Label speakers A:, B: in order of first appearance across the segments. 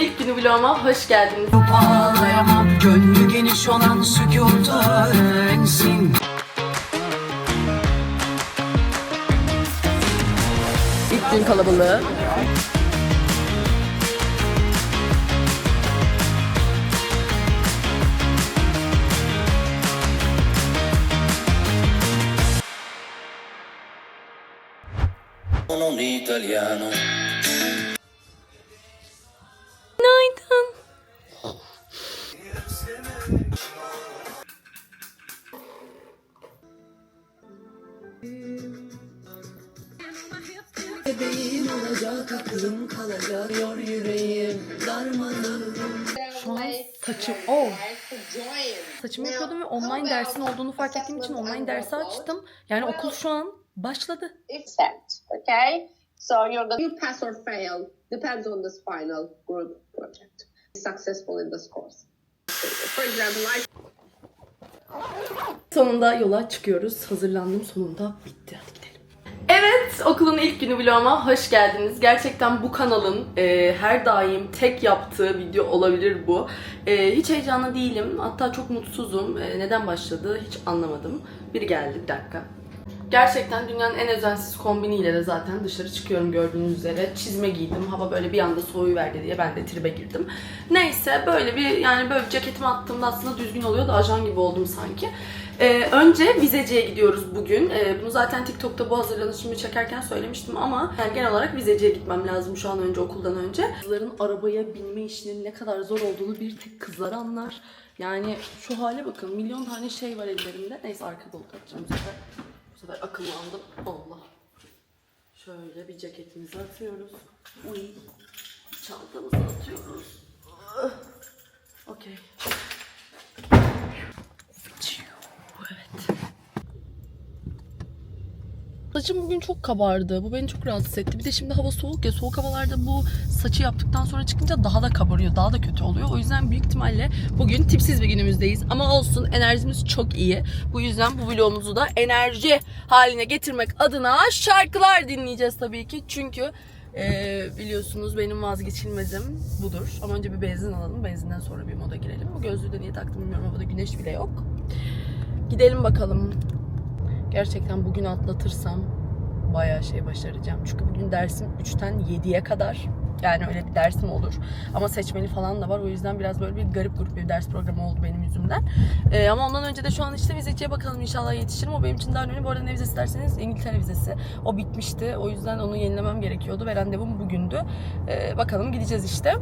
A: ilk günü vloguma hoş geldiniz.
B: Ağlayamam Gönlü geniş olan sükutu öğrensin
A: İlk gün kalabalığı.
C: İtaliano.
A: Şu an saçım, oh. Saçımı yapıyordum ve online dersin olduğunu fark ettiğim için online dersi açtım. Yani okul şu an başladı.
D: set. Okay, so you're gonna you pass or fail depends on this final group project. Successful in this course. For example, I
A: Sonunda yola çıkıyoruz. Hazırlandım. Sonunda bitti. Hadi gidelim. Evet, okulun ilk günü vloguma hoş geldiniz. Gerçekten bu kanalın e, her daim tek yaptığı video olabilir bu. E, hiç heyecanlı değilim. Hatta çok mutsuzum. E, neden başladı hiç anlamadım. Biri geldi, bir dakika. Gerçekten dünyanın en özensiz kombiniyle de zaten dışarı çıkıyorum gördüğünüz üzere. Çizme giydim. Hava böyle bir anda soğuyiverdi diye ben de tribe girdim. Neyse böyle bir yani böyle bir ceketimi attığımda aslında düzgün oluyor da ajan gibi oldum sanki. Ee, önce vizeciye gidiyoruz bugün. Ee, bunu zaten TikTok'ta bu hazırlanışımı çekerken söylemiştim ama yani genel olarak vizeciye gitmem lazım şu an önce okuldan önce. Kızların arabaya binme işinin ne kadar zor olduğunu bir tek kızlar anlar. Yani şu hale bakın milyon tane şey var ellerimde. Neyse arkada bu sefer. Bu sefer akıllandım. Allah. Şöyle bir ceketimizi atıyoruz. Uy. Çantamızı atıyoruz. Okey. Evet. Saçım bugün çok kabardı. Bu beni çok rahatsız etti. Bir de şimdi hava soğuk ya. Soğuk havalarda bu saçı yaptıktan sonra çıkınca daha da kabarıyor. Daha da kötü oluyor. O yüzden büyük ihtimalle bugün tipsiz bir günümüzdeyiz. Ama olsun enerjimiz çok iyi. Bu yüzden bu vlogumuzu da enerji haline getirmek adına şarkılar dinleyeceğiz tabii ki. Çünkü eee, biliyorsunuz benim vazgeçilmezim budur. Ama önce bir benzin alalım. Benzinden sonra bir moda girelim. Bu gözlüğü de niye taktım bilmiyorum. Havada güneş bile yok. Gidelim bakalım. Gerçekten bugün atlatırsam bayağı şey başaracağım. Çünkü bugün dersim 3'ten 7'ye kadar. Yani öyle bir dersim olur. Ama seçmeli falan da var. O yüzden biraz böyle bir garip grup bir ders programı oldu benim yüzümden. Ee, ama ondan önce de şu an işte vizeciye bakalım inşallah yetişirim. O benim için daha önemli. Bu arada ne vizesi derseniz İngiltere vizesi. O bitmişti. O yüzden onu yenilemem gerekiyordu. Ve randevum bugündü. Ee, bakalım gideceğiz işte.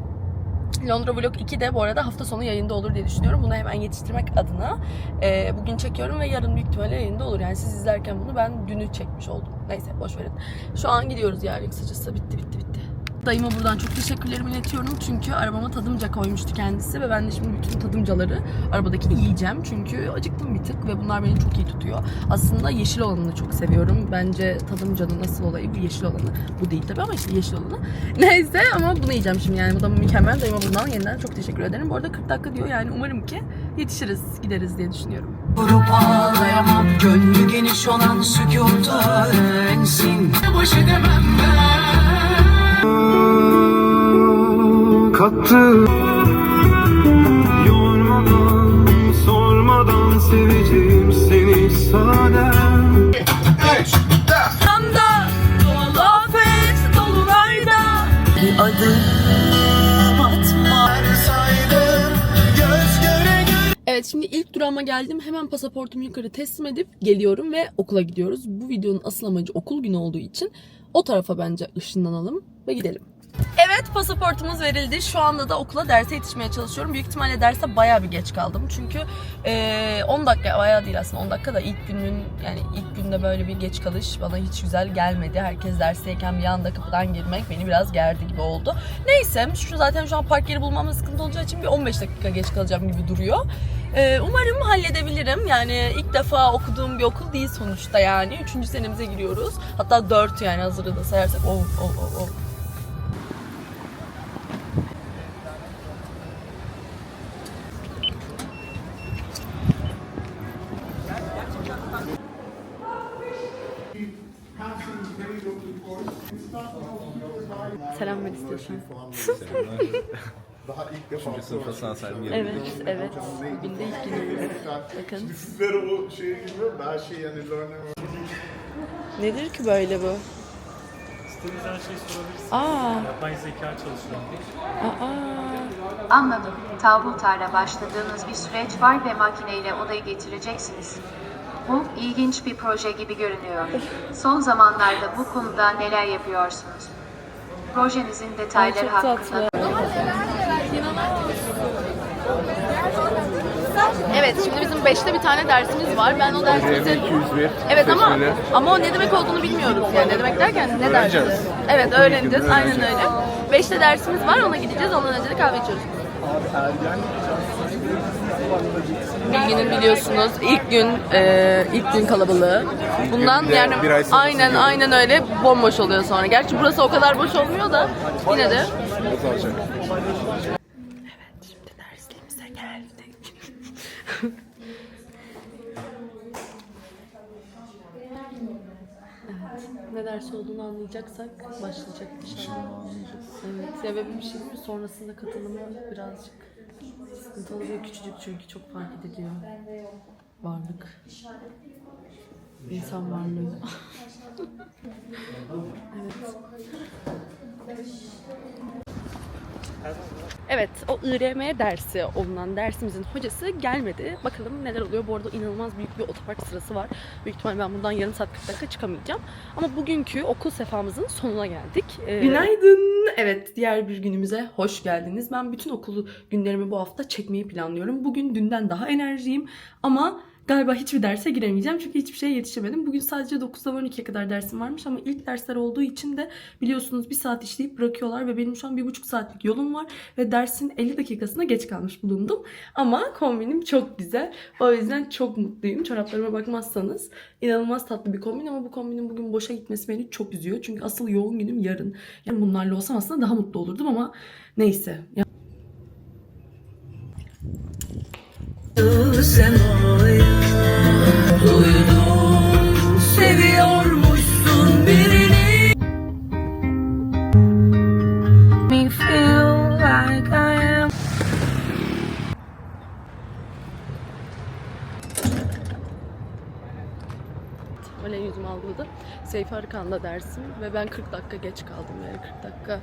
A: Londra Vlog 2 de bu arada hafta sonu yayında olur diye düşünüyorum. Bunu hemen yetiştirmek adına e, bugün çekiyorum ve yarın büyük ihtimalle yayında olur. Yani siz izlerken bunu ben dünü çekmiş oldum. Neyse boş verin. Şu an gidiyoruz yani kısacası. Bitti bitti bitti. Dayıma buradan çok teşekkürlerimi iletiyorum. Çünkü arabama tadımca koymuştu kendisi ve ben de şimdi bütün tadımcaları arabadaki yiyeceğim. Çünkü acıktım bir tık ve bunlar beni çok iyi tutuyor. Aslında yeşil olanını çok seviyorum. Bence tadımcanın asıl olayı bu yeşil olanı. Bu değil tabii ama işte yeşil olanı. Neyse ama bunu yiyeceğim şimdi yani. Bu da mükemmel. Dayıma buradan yeniden çok teşekkür ederim. Bu arada 40 dakika diyor yani umarım ki yetişiriz, gideriz diye düşünüyorum.
B: Durup ağlayamam Gönlü geniş olan sükutu öğrensin Baş edemem
E: kattı Yormadan, sormadan seveceğim seni sadem
A: Damda, dolu afet, dolunayda.
B: Bir adım
A: Evet şimdi ilk durağıma geldim. Hemen pasaportumu yukarı teslim edip geliyorum ve okula gidiyoruz. Bu videonun asıl amacı okul günü olduğu için o tarafa bence ışınlanalım ve gidelim. Evet pasaportumuz verildi. Şu anda da okula derse yetişmeye çalışıyorum. Büyük ihtimalle derse bayağı bir geç kaldım. Çünkü eee, 10 dakika bayağı değil aslında 10 dakika da ilk günün yani ilk günde böyle bir geç kalış bana hiç güzel gelmedi. Herkes dersteyken bir anda kapıdan girmek beni biraz gerdi gibi oldu. Neyse şu zaten şu an park yeri bulmamda sıkıntı olacağı için bir 15 dakika geç kalacağım gibi duruyor. Ee, umarım halledebilirim. Yani ilk defa okuduğum bir okul değil sonuçta yani. Üçüncü senemize giriyoruz. Hatta dört yani hazırı da sayarsak. Oh, oh, oh, oh. Selam Melis istiyorsan.
F: Daha ilk defa
G: Üçüncü sınıfta sansaydım
A: Evet, evet. Bugün de ilk günümüz. Bakın.
F: Sizlere o şeye girmiyorum da her şey yani learning
A: Nedir ki böyle bu?
H: İstediğiniz her şeyi sorabilirsiniz.
A: Aa,
H: Yapay zeka çalışıyor.
A: aa.
I: Anladım. Tabutayla başladığınız bir süreç var ve makineyle odayı getireceksiniz. Bu ilginç bir proje gibi görünüyor. Son zamanlarda bu konuda neler yapıyorsunuz? Projenizin
A: Ay,
I: detayları
A: çok
I: hakkında
A: tatlı. Evet şimdi bizim 5'te bir tane dersimiz var. Ben o dersimizin... Evet ama ama o ne demek olduğunu bilmiyoruz yani. Ne demek derken ne dersi? Evet öğreneceğiz. Aynen öyle. 5'te dersimiz var ona gideceğiz. Ondan önce de kahve içiyoruz. Bilginin biliyorsunuz ilk gün e, ilk gün kalabalığı. Bundan
G: Bir de
A: yani
G: bir ay sonrası
A: aynen
G: gibi.
A: aynen öyle bomboş oluyor sonra. Gerçi burası o kadar boş olmuyor da yine de
G: Azalacak.
A: Şimdi derslerimize geldik. evet. Ne ders olduğunu anlayacaksak başlayacak inşallah. Evet. Sebebi bir şey değil mi? Sonrasında katılımı birazcık sıkıntı oluyor. Küçücük çünkü çok fark ediliyor. Varlık. İnsan varlığı. evet. Evet, o IRM dersi olunan dersimizin hocası gelmedi. Bakalım neler oluyor. Bu arada inanılmaz büyük bir otopark sırası var. Büyük ihtimalle ben buradan yarım saat 40 dakika çıkamayacağım. Ama bugünkü okul sefamızın sonuna geldik. Ee, Günaydın. Evet, diğer bir günümüze hoş geldiniz. Ben bütün okulu günlerimi bu hafta çekmeyi planlıyorum. Bugün dünden daha enerjiyim ama Galiba hiçbir derse giremeyeceğim çünkü hiçbir şeye yetişemedim. Bugün sadece 9'dan 12'ye kadar dersim varmış ama ilk dersler olduğu için de biliyorsunuz bir saat işleyip bırakıyorlar ve benim şu an bir buçuk saatlik yolum var ve dersin 50 dakikasına geç kalmış bulundum. Ama kombinim çok güzel. O yüzden çok mutluyum. Çoraplarıma bakmazsanız inanılmaz tatlı bir kombin ama bu kombinin bugün boşa gitmesi beni çok üzüyor. Çünkü asıl yoğun günüm yarın. Yani bunlarla olsam aslında daha mutlu olurdum ama neyse. Ya-
B: Duydum seviyormuşsun birini. Me feel like I am.
A: Öyle yüzüm algıladı. Seyfi Arıkan'da dersim ve ben 40 dakika geç kaldım yani. 40 dakika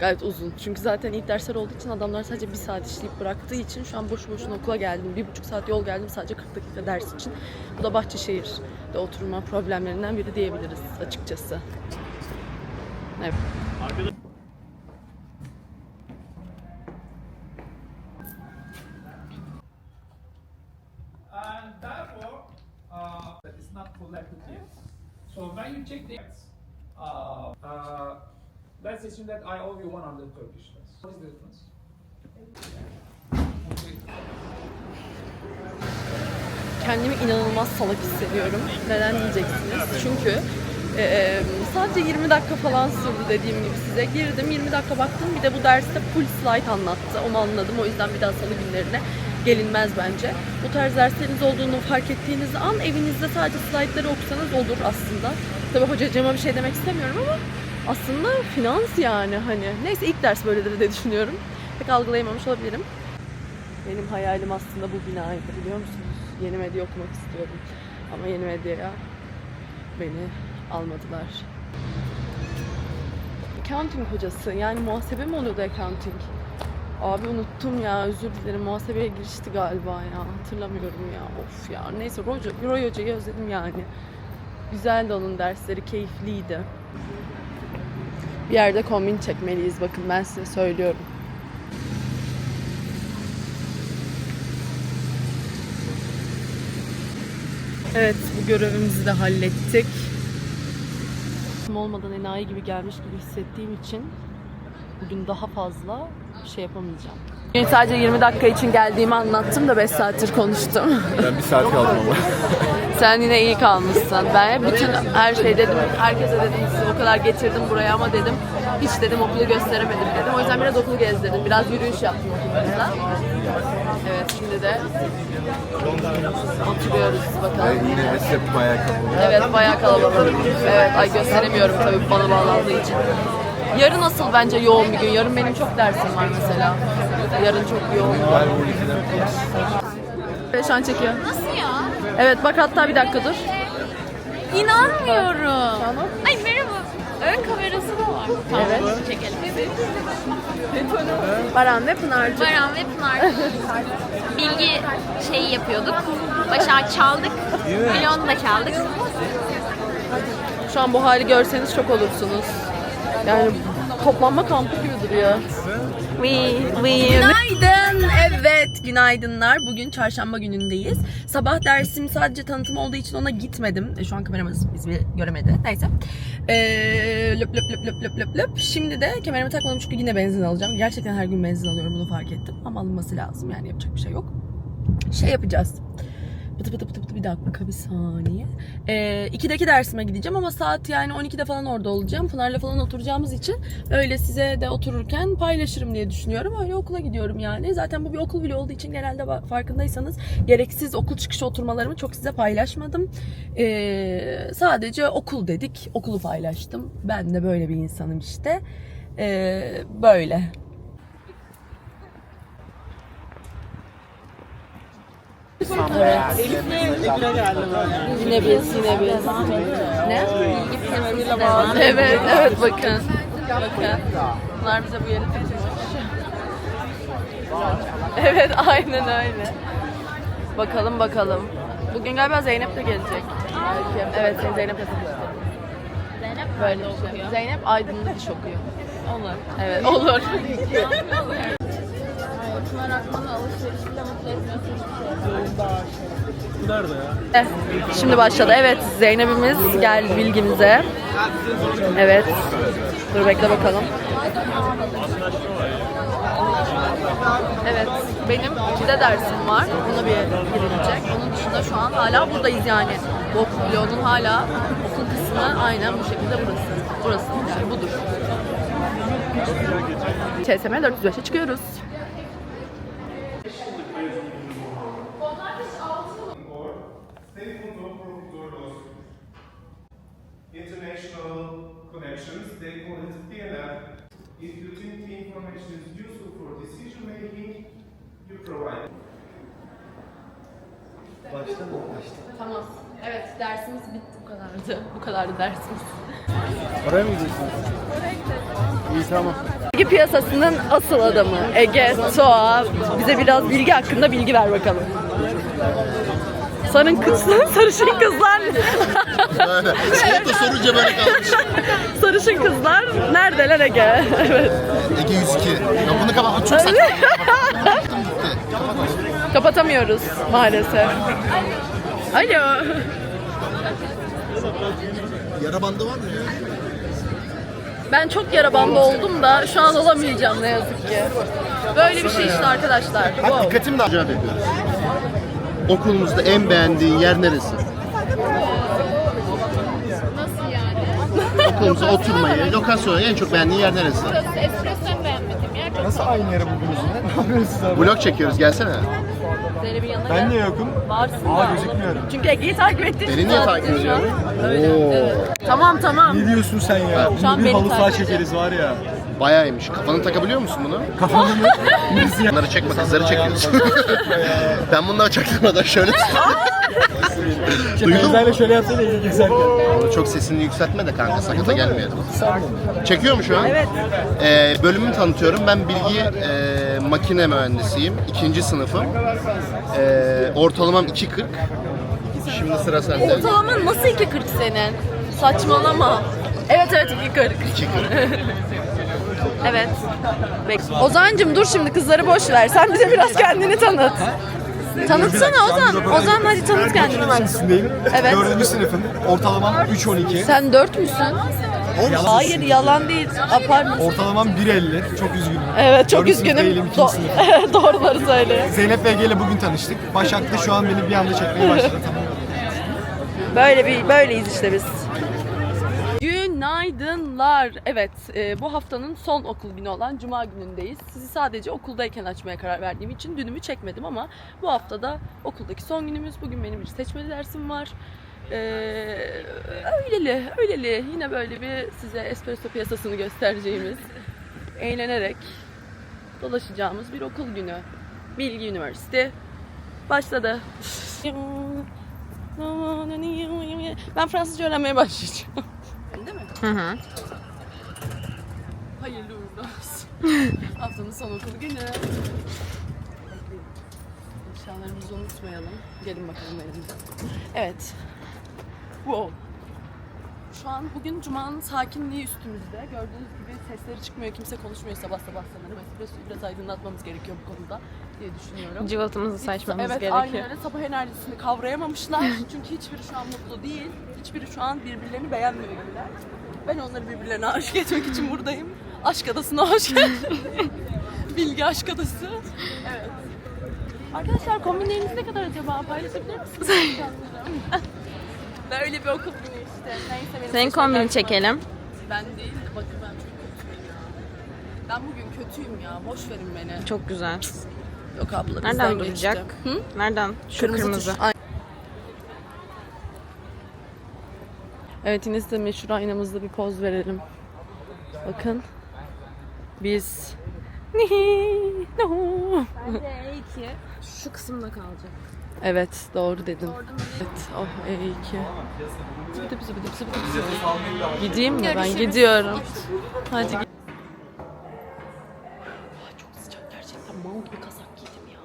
A: gayet uzun. Çünkü zaten ilk dersler olduğu için adamlar sadece bir saat işleyip bıraktığı için şu an boşu boşuna okula geldim. Bir buçuk saat yol geldim sadece 40 dakika ders için. Bu da Bahçeşehir'de oturma problemlerinden biri diyebiliriz açıkçası. Evet. İnanılmaz salak hissediyorum. Neden diyeceksiniz? Çünkü e, e, sadece 20 dakika falan sürdü dediğim gibi size. Girdim 20 dakika baktım. Bir de bu derste full slide anlattı. Onu anladım. O yüzden bir daha salı günlerine gelinmez bence. Bu tarz dersleriniz olduğunu fark ettiğiniz an evinizde sadece slaytları okusanız olur aslında. Tabii hocacığıma bir şey demek istemiyorum ama aslında finans yani hani. Neyse ilk ders böyledir diye düşünüyorum. Pek algılayamamış olabilirim. Benim hayalim aslında bu binaydı biliyor musunuz? Yeni medya okumak istiyordum. Ama yeni medyaya beni almadılar. Accounting hocası yani muhasebe mi oluyordu accounting? Abi unuttum ya özür dilerim muhasebeye girişti galiba ya hatırlamıyorum ya of ya neyse Roy, Roy hocayı özledim yani. Güzeldi onun dersleri keyifliydi. Bir yerde kombin çekmeliyiz bakın ben size söylüyorum. Evet, bu görevimizi de hallettik. Olmadan enayi gibi gelmiş gibi hissettiğim için bugün daha fazla şey yapamayacağım. Bugün sadece 20 dakika için geldiğimi anlattım da 5 saattir konuştum.
G: Ben bir saat kaldım ama.
A: Sen yine iyi kalmışsın. Ben bütün her şey dedim, herkese dedim sizi o kadar getirdim buraya ama dedim hiç dedim okulu gösteremedim dedim. O yüzden biraz okulu gezdirdim. Biraz yürüyüş yaptım okulumuzda. Evet şimdi de oturuyoruz bakalım.
G: Yine mesle bayağı kapalı.
A: Evet bayağı kalabalık. Evet ay gösteremiyorum tabii bana bağlandığı için. Yarın asıl bence yoğun bir gün. Yarın benim çok dersim var mesela. Yarın çok yoğun. Evet, Şu an çekiyor.
J: Nasıl ya?
A: Evet bak hatta bir dakika dur.
J: İnanmıyorum. Ay. Ön kamerası da var. Tamam,
A: Evet.
J: Çekelim.
A: Baran ve Pınar'cığım.
J: Baran ve Pınar bilgi şeyi yapıyorduk. Başak çaldık. Milyonu da çaldık.
A: Şu an bu hali görseniz şok olursunuz. Yani toplanma kampı gibi duruyor. Günaydın. Evet, günaydınlar. Bugün çarşamba günündeyiz. Sabah dersim sadece tanıtım olduğu için ona gitmedim. E, Şu an kameramız bizi göremedi. Neyse. Ee, löp löp löp löp löp löp löp. Şimdi de kemerimi takmadım çünkü yine benzin alacağım. Gerçekten her gün benzin alıyorum bunu fark ettim. Ama alınması lazım yani yapacak bir şey yok. Şey yapacağız. Bıtı bıtı bıtı bıtı bir dakika bir saniye. Ee, 2'deki dersime gideceğim ama saat yani 12'de falan orada olacağım. Pınar'la falan oturacağımız için öyle size de otururken paylaşırım diye düşünüyorum. Öyle okula gidiyorum yani. Zaten bu bir okul bile olduğu için genelde farkındaysanız gereksiz okul çıkışı oturmalarımı çok size paylaşmadım. Ee, sadece okul dedik. Okulu paylaştım. Ben de böyle bir insanım işte. Ee, böyle. Yine biz, yine biz. Ne? Evet, evet bakın. Bakın. Bunlar bize bu yeri tutmuş. Evet, aynen öyle. Bakalım bakalım. Bugün galiba Zeynep de gelecek. Evet, Zeynep de.
J: Zeynep
A: Böyle bir şey. Zeynep Aydın'da diş okuyor. Olur. Evet, olur.
J: Pınar Akman'ı alışverişiyle mutlu etmiyorsun şey.
H: Nerede ya?
A: Şimdi başladı. Evet, Zeynep'imiz gel bilgimize. Evet. Dur bekle bakalım. Evet, benim ikide dersim var. Buna bir girilecek. Onun dışında şu an hala buradayız yani. Bu okul bloğunun hala okul kısmı aynen bu şekilde burası. Burası yani budur. TSM 405'e çıkıyoruz. Kadardı. Dersimiz.
G: Oraya mı gidiyorsunuz? İyi tamam.
A: Bilgi piyasasının asıl adamı Ege Soğa bize biraz bilgi hakkında bilgi ver bakalım. Sarın kızlar, sarışın kızlar.
G: Böyle. Soğukta sorunca böyle kalmış.
A: sarışın kızlar neredeler Ege? evet.
G: Ege 102. Ya bunu kapat. Çok saçma.
A: Kapatamıyoruz maalesef. Alo.
G: Yara bandı var mı?
A: Ben çok yara bandı oldum da şu an olamayacağım ne yazık ki. Böyle bir şey işte arkadaşlar.
G: Bak
A: Wow.
G: dikkatim de acayip ediyoruz. Okulumuzda en beğendiğin yer neresi?
J: Nasıl yani?
G: Okulumuza oturmayı, lokasyonu en çok beğendiğin yer neresi?
J: Burası espresso beğenmediğim yer. Çok
F: Nasıl aynı yere buldunuz yine? Ne yapıyorsunuz abi?
G: Vlog çekiyoruz gelsene.
A: Zeynep'in yanına
F: Ben niye yokum?
A: Varsın
F: Aa,
A: da.
F: gözükmüyorum.
A: Çünkü Ege'yi takip ettiğin
G: Beni niye
A: zaten
G: takip
A: an.
G: ediyorsun?
A: Öyle. Evet. Tamam tamam.
F: Ne diyorsun sen ya?
A: Şu an
F: Bunu bir
A: beni
F: halı saha
A: takip
F: çekeriz var ya.
G: Bayağıymış. Kafanı takabiliyor musun bunu?
F: Kafamı mı? Ya?
G: Bunları çekme, kızları çekiyorsun. ben bunları çaktırmadan şöyle Duydun mu?
F: Benzerle şöyle yapsana iyi gezerken.
G: Çok sesini yükseltme de kanka sakata gelmeyelim. Çekiyor mu şu an? Evet. Ee, bölümümü tanıtıyorum. Ben bilgi e, makine mühendisiyim. İkinci sınıfım. Ee, ortalamam 2.40. Şimdi sıra sende.
A: Ortalaman nasıl 2.40 senin? Saçmalama. Evet evet 2.40.
G: 2.40.
A: Evet. Bek- Ozan'cım dur şimdi kızları boş ver. Sen bize biraz kendini tanıt. Tanıtsana Ozan. Ozan hadi tanıt kendini.
F: mühendisindeyim.
A: Evet.
F: Dördüncü sınıfım. Ortalamam 3.12.
A: Sen dört müsün? Hayır yalan değil. Apar mısın?
F: Ortalamam 1.50. Çok üzgünüm.
A: Evet çok
F: Dördüncü
A: üzgünüm.
F: değilim, ikinci
A: Do-
F: sınıf.
A: Doğruları söyle.
F: Zeynep ve Ege ile bugün tanıştık. Başak da şu an beni bir anda çekmeye başladı. Tamam.
A: Böyle bir böyleyiz işte biz. Günaydınlar. Evet, e, bu haftanın son okul günü olan Cuma günündeyiz. Sizi sadece okuldayken açmaya karar verdiğim için dünümü çekmedim ama bu haftada okuldaki son günümüz. Bugün benim bir seçmeli dersim var. Ee, öyleli, öyleli. Yine böyle bir size espresso piyasasını göstereceğimiz, eğlenerek dolaşacağımız bir okul günü. Bilgi Üniversite başladı. Ben Fransızca öğrenmeye başlayacağım. Değil mi?
J: Hı hı.
A: Hayırlı uğurlu olsun. Haftanın son okul günü. Eşyalarımızı unutmayalım. Gelin bakalım elimizde. Evet. Wow. Şu an bugün Cuma'nın sakinliği üstümüzde. Gördüğünüz gibi sesleri çıkmıyor. Kimse konuşmuyor sabah sabah sanırım. Espresso'yu biraz aydınlatmamız gerekiyor bu konuda diye düşünüyorum.
J: Cıvıltımızı saçmamız
A: evet,
J: gerekiyor.
A: aynen öyle. Sabah enerjisini kavrayamamışlar. Çünkü hiçbiri şu an mutlu değil. Hiçbiri şu an birbirlerini beğenmiyor gibiler. Ben onları birbirlerine aşık etmek için buradayım. Aşk adasına hoş geldin. Bilgi aşk adası. Evet. Arkadaşlar kombinleriniz ne kadar acaba? Paylaşabilir misiniz? Böyle bir okul günü işte. Neyse benim
J: Senin
A: saçma
J: kombini çekelim.
A: Ben değil. Bakın ben çok kötüyüm ya. Ben bugün kötüyüm ya. Boş verin beni.
J: Çok güzel.
A: Yok abla bizden
J: Nereden
A: geçti.
J: duracak?
A: Hı?
J: Nereden? Şu kırmızı.
A: tuş. Ay- Evet yine size meşhur aynamızda bir poz verelim. Bakın. Biz
J: Şu kısımda kalacak.
A: Evet doğru dedin. Evet oh E2. Zıbıdı zıbıdı zıbıdı zıbıdı. Gideyim mi ben gidiyorum. Hadi git. Ah, Çok sıcak gerçekten mal gibi kazak giydim ya.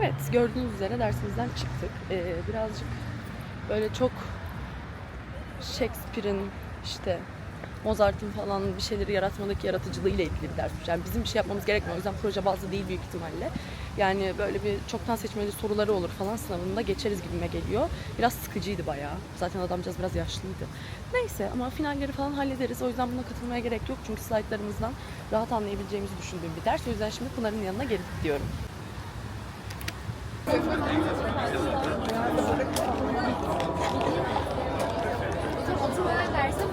A: Evet gördüğünüz üzere dersimizden çıktık. Ee, birazcık böyle çok Shakespeare'in işte Mozart'ın falan bir şeyleri yaratmadaki yaratıcılığı ile ilgili bir dersmiş. Yani bizim bir şey yapmamız gerekmiyor. O yüzden proje bazlı değil büyük ihtimalle. Yani böyle bir çoktan seçmeli soruları olur falan sınavında geçeriz gibime geliyor. Biraz sıkıcıydı bayağı. Zaten adamcağız biraz yaşlıydı. Neyse ama finalleri falan hallederiz. O yüzden buna katılmaya gerek yok. Çünkü slaytlarımızdan rahat anlayabileceğimizi düşündüğüm bir ders. O yüzden şimdi Pınar'ın yanına gelip gidiyorum.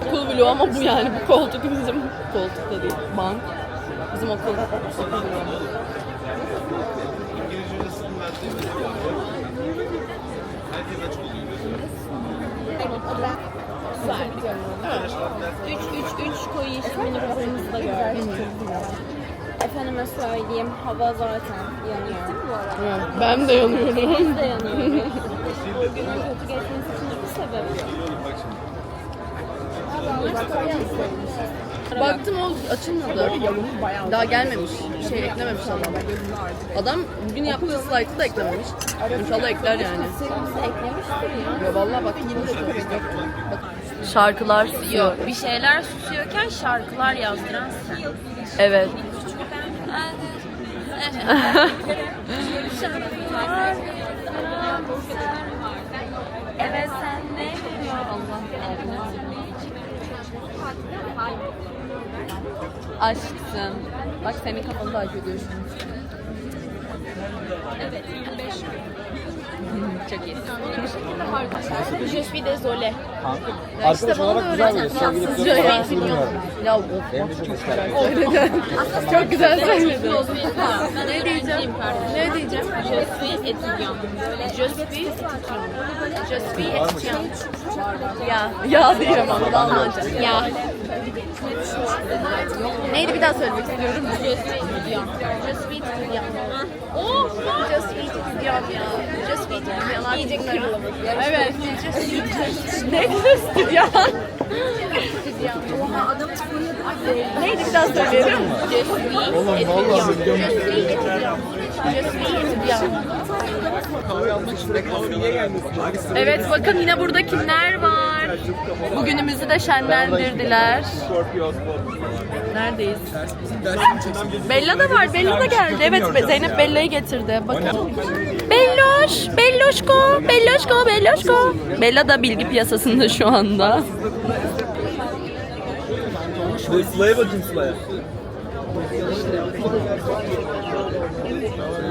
A: Okul bloğu ama bu yani bu koltuk bizim koltuk da değil bank. Bizim okul, okul bloğu.
J: Üç, üç, üç koyu yeşilini kırmızı da gördüm. Efendime söyleyeyim hava zaten yanıyor.
A: Ben de yanıyorum.
J: Biz de yanıyoruz. Bugünün kötü geçmesi için bir sebep.
A: Baktım o açılmadı. Daha gelmemiş. Şey eklememiş adam. Adam bugün yaptığı slaytı da eklememiş. İnşallah ekler yani.
J: Ya.
A: Vallahi bak Bak, Şarkılar susuyor.
J: Bir şeyler susuyorken şarkılar yazdıran sen.
A: Evet.
J: Evet sen ne?
A: Aşksın. Bak senin kafanı ediyor şu an.
J: Evet. Beş.
A: Çok iyi.
J: Je suis désolé.
A: Arkadaş olarak güzel bir Fransızca ya. Ya of çok güzel söyledin. çok güzel söyledin.
J: ne diyeceğim? Ne diyeceğim? Je suis étudiant. Je suis Je suis étudiant.
A: Ya. Ya diyeceğim ama Almanca.
J: Ya.
A: Neydi bir daha söylemek istiyorum.
J: Je suis étudiant. Je suis étudiant. Oh, je suis étudiant. Je İyice kırılmış.
A: Evet. ne kızdı ya? Neydi bir daha söyleyelim.
J: Suis étudiant.
A: Evet bakın yine burada kimler var? Bugünümüzü de şenlendirdiler. Neredeyiz? Bella da var. Bella da geldi. Evet Zeynep Bella'yı getirdi. Bakın. Belloş, Belloşko, Belloşko, Belloşko. Bella da bilgi piyasasında şu anda.
F: Sıla'ya bakayım Sıla'ya.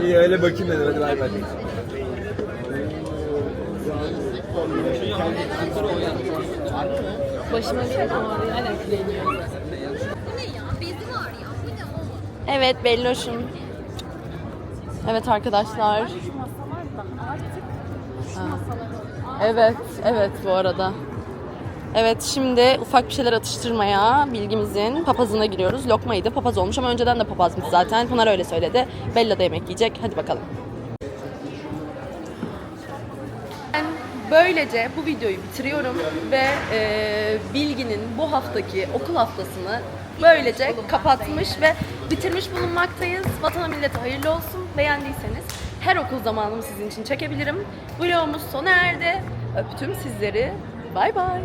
F: İyi öyle bakayım dedim hadi bay bay.
J: Başıma bir şey ağrıyor. Evet.
A: Evet Belloş'um. Evet arkadaşlar.
J: Artık şu
A: Evet, evet bu arada. Evet şimdi ufak bir şeyler atıştırmaya bilgimizin papazına giriyoruz. Lokmayı da papaz olmuş ama önceden de papazmış zaten. Pınar öyle söyledi. Bella da yemek yiyecek. Hadi bakalım. Ben böylece bu videoyu bitiriyorum ve e, Bilgi'nin bu haftaki okul haftasını böylece kapatmış ve bitirmiş bulunmaktayız. Vatana millete hayırlı olsun. Beğendiyseniz her okul zamanımı sizin için çekebilirim. Vlogumuz sona erdi. Öptüm sizleri. Bay bay.